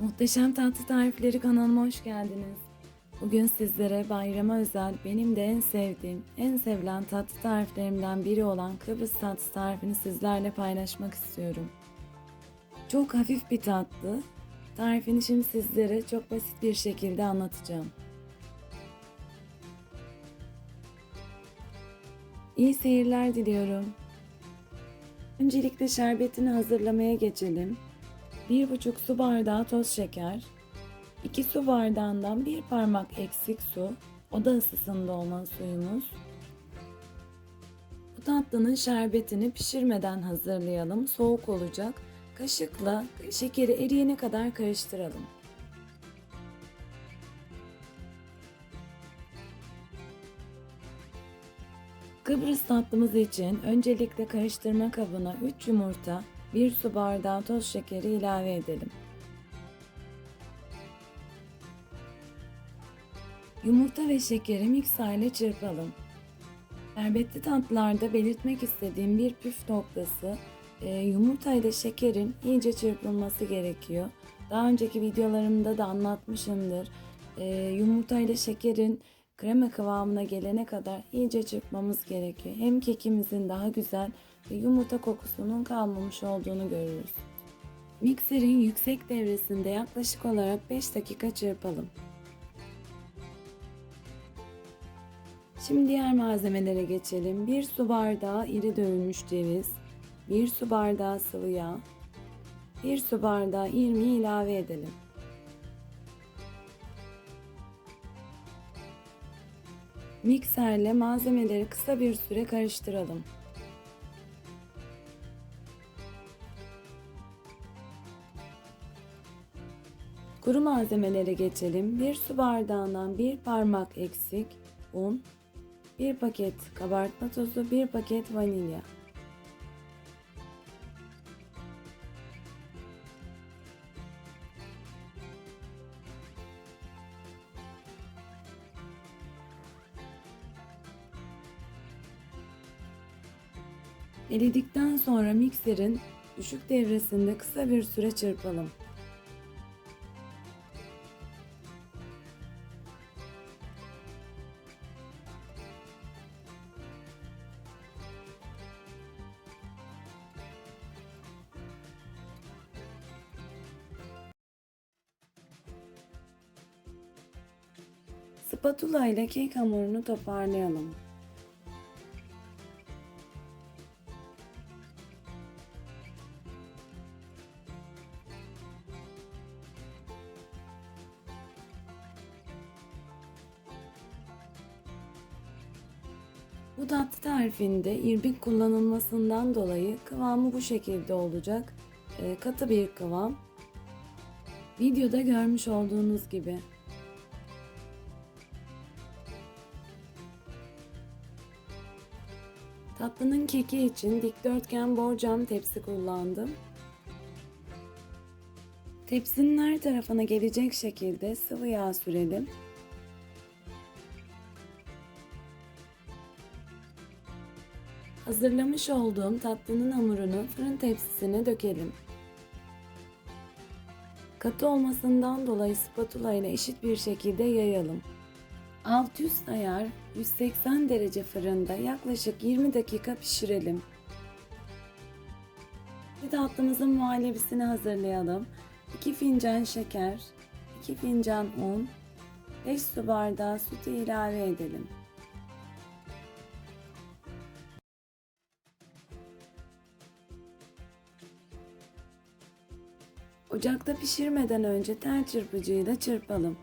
Muhteşem Tatlı Tarifleri kanalıma hoş geldiniz. Bugün sizlere bayrama özel benim de en sevdiğim, en sevilen tatlı tariflerimden biri olan Kıbrıs tatlısı tarifini sizlerle paylaşmak istiyorum. Çok hafif bir tatlı. Tarifini şimdi sizlere çok basit bir şekilde anlatacağım. İyi seyirler diliyorum. Öncelikle şerbetini hazırlamaya geçelim. 1,5 su bardağı toz şeker, 2 su bardağından bir parmak eksik su, oda ısısında olan suyumuz. Bu tatlının şerbetini pişirmeden hazırlayalım. Soğuk olacak. Kaşıkla şekeri eriyene kadar karıştıralım. Kıbrıs tatlımız için öncelikle karıştırma kabına 3 yumurta, 1 su bardağı toz şekeri ilave edelim. Yumurta ve şekeri mikserle çırpalım. Şerbetli tatlılarda belirtmek istediğim bir püf noktası e, yumurta ile şekerin iyice çırpılması gerekiyor. Daha önceki videolarımda da anlatmışımdır. E, yumurta ile şekerin krema kıvamına gelene kadar iyice çırpmamız gerekiyor. Hem kekimizin daha güzel ve yumurta kokusunun kalmamış olduğunu görürüz. Mikserin yüksek devresinde yaklaşık olarak 5 dakika çırpalım. Şimdi diğer malzemelere geçelim. 1 su bardağı iri dövülmüş ceviz, 1 su bardağı sıvı yağ, 1 su bardağı irmiği ilave edelim. Mikserle malzemeleri kısa bir süre karıştıralım. Kuru malzemelere geçelim. 1 su bardağından 1 parmak eksik un, 1 paket kabartma tozu, 1 paket vanilya. Eridikten sonra mikserin düşük devresinde kısa bir süre çırpalım. Spatula ile kek hamurunu toparlayalım. Bu tatlı tarifinde irbik kullanılmasından dolayı kıvamı bu şekilde olacak. Ee, katı bir kıvam. Videoda görmüş olduğunuz gibi. Tatlının keki için dikdörtgen borcam tepsi kullandım. Tepsinin her tarafına gelecek şekilde sıvı yağ sürelim. Hazırlamış olduğum tatlının hamurunu fırın tepsisine dökelim. Katı olmasından dolayı spatula ile eşit bir şekilde yayalım. Alt üst ayar 180 derece fırında yaklaşık 20 dakika pişirelim. Bir tatlımızın muhallebisini hazırlayalım. 2 fincan şeker, 2 fincan un, 5 su bardağı sütü ilave edelim. Ocakta pişirmeden önce tel çırpıcıyla çırpalım.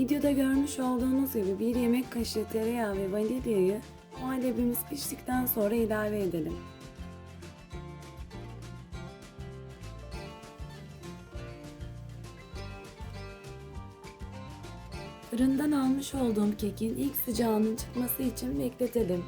Videoda görmüş olduğunuz gibi bir yemek kaşığı tereyağı ve vanilyayı muhallebimiz piştikten sonra ilave edelim. Fırından almış olduğum kekin ilk sıcağının çıkması için bekletelim.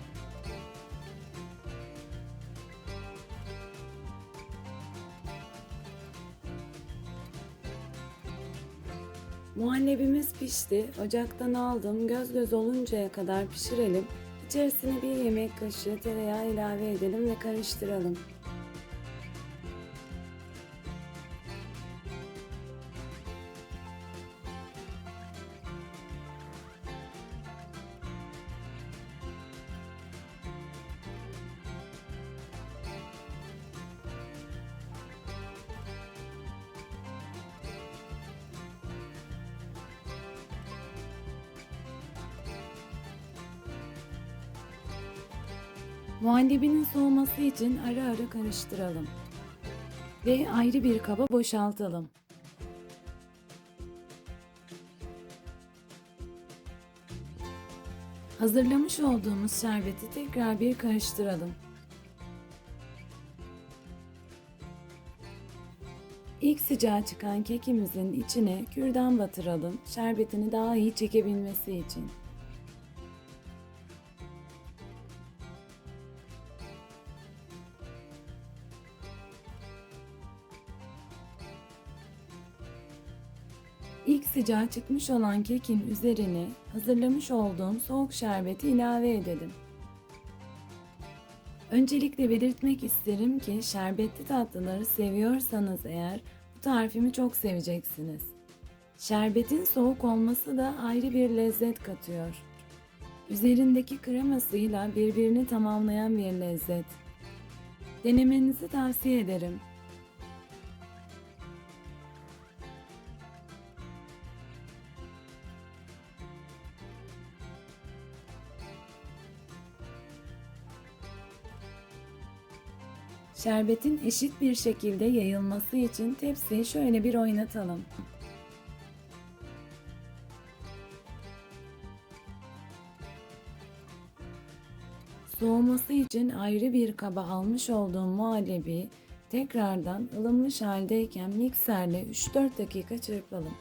Muhallebimiz pişti. Ocaktan aldım. Göz göz oluncaya kadar pişirelim. İçerisine bir yemek kaşığı tereyağı ilave edelim ve karıştıralım. Muhallebinin soğuması için ara ara karıştıralım. Ve ayrı bir kaba boşaltalım. Hazırlamış olduğumuz şerbeti tekrar bir karıştıralım. İlk sıcağı çıkan kekimizin içine kürdan batıralım, şerbetini daha iyi çekebilmesi için. İlk sıcağı çıkmış olan kekin üzerine hazırlamış olduğum soğuk şerbeti ilave edelim. Öncelikle belirtmek isterim ki şerbetli tatlıları seviyorsanız eğer bu tarifimi çok seveceksiniz. Şerbetin soğuk olması da ayrı bir lezzet katıyor. Üzerindeki kremasıyla birbirini tamamlayan bir lezzet. Denemenizi tavsiye ederim. Şerbetin eşit bir şekilde yayılması için tepsiyi şöyle bir oynatalım. Soğuması için ayrı bir kaba almış olduğum muhallebi tekrardan ılınmış haldeyken mikserle 3-4 dakika çırpalım.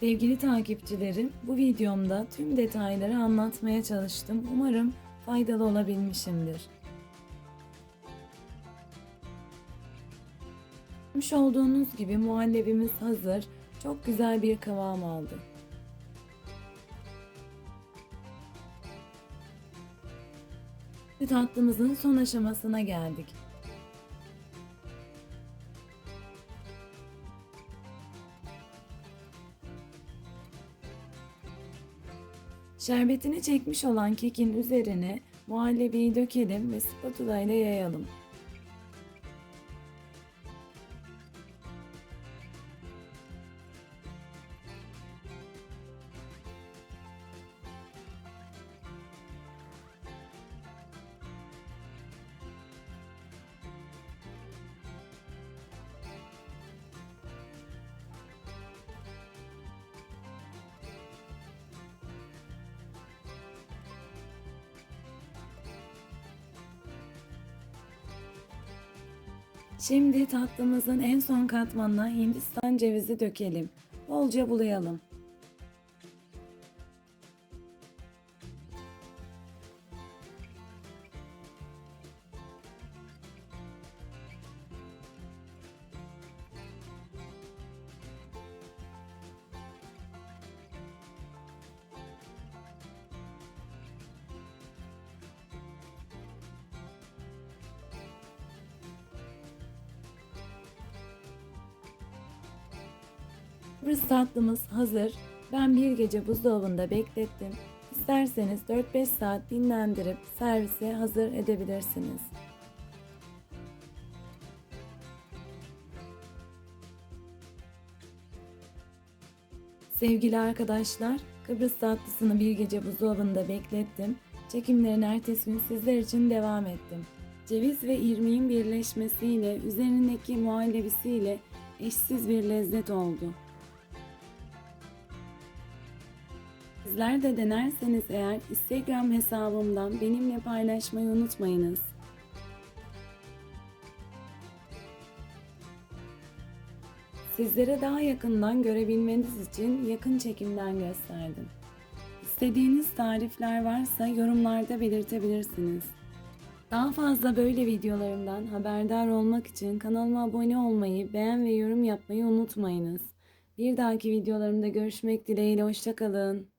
Sevgili takipçilerim, bu videomda tüm detayları anlatmaya çalıştım. Umarım faydalı olabilmişimdir. Görmüş olduğunuz gibi muhallebimiz hazır. Çok güzel bir kıvam aldı. Tatlımızın son aşamasına geldik. Şerbetini çekmiş olan kekin üzerine muhallebiyi dökelim ve spatula ile yayalım. Şimdi tatlımızın en son katmanına Hindistan cevizi dökelim. Bolca bulayalım. Kıbrıs tatlımız hazır. Ben bir gece buzdolabında beklettim. İsterseniz 4-5 saat dinlendirip servise hazır edebilirsiniz. Sevgili arkadaşlar, Kıbrıs tatlısını bir gece buzdolabında beklettim. Çekimlerin ertesi gün sizler için devam ettim. Ceviz ve irmiğin birleşmesiyle üzerindeki muhallebisiyle eşsiz bir lezzet oldu. Sizler de denerseniz eğer Instagram hesabımdan benimle paylaşmayı unutmayınız. Sizlere daha yakından görebilmeniz için yakın çekimden gösterdim. İstediğiniz tarifler varsa yorumlarda belirtebilirsiniz. Daha fazla böyle videolarımdan haberdar olmak için kanalıma abone olmayı, beğen ve yorum yapmayı unutmayınız. Bir dahaki videolarımda görüşmek dileğiyle hoşçakalın.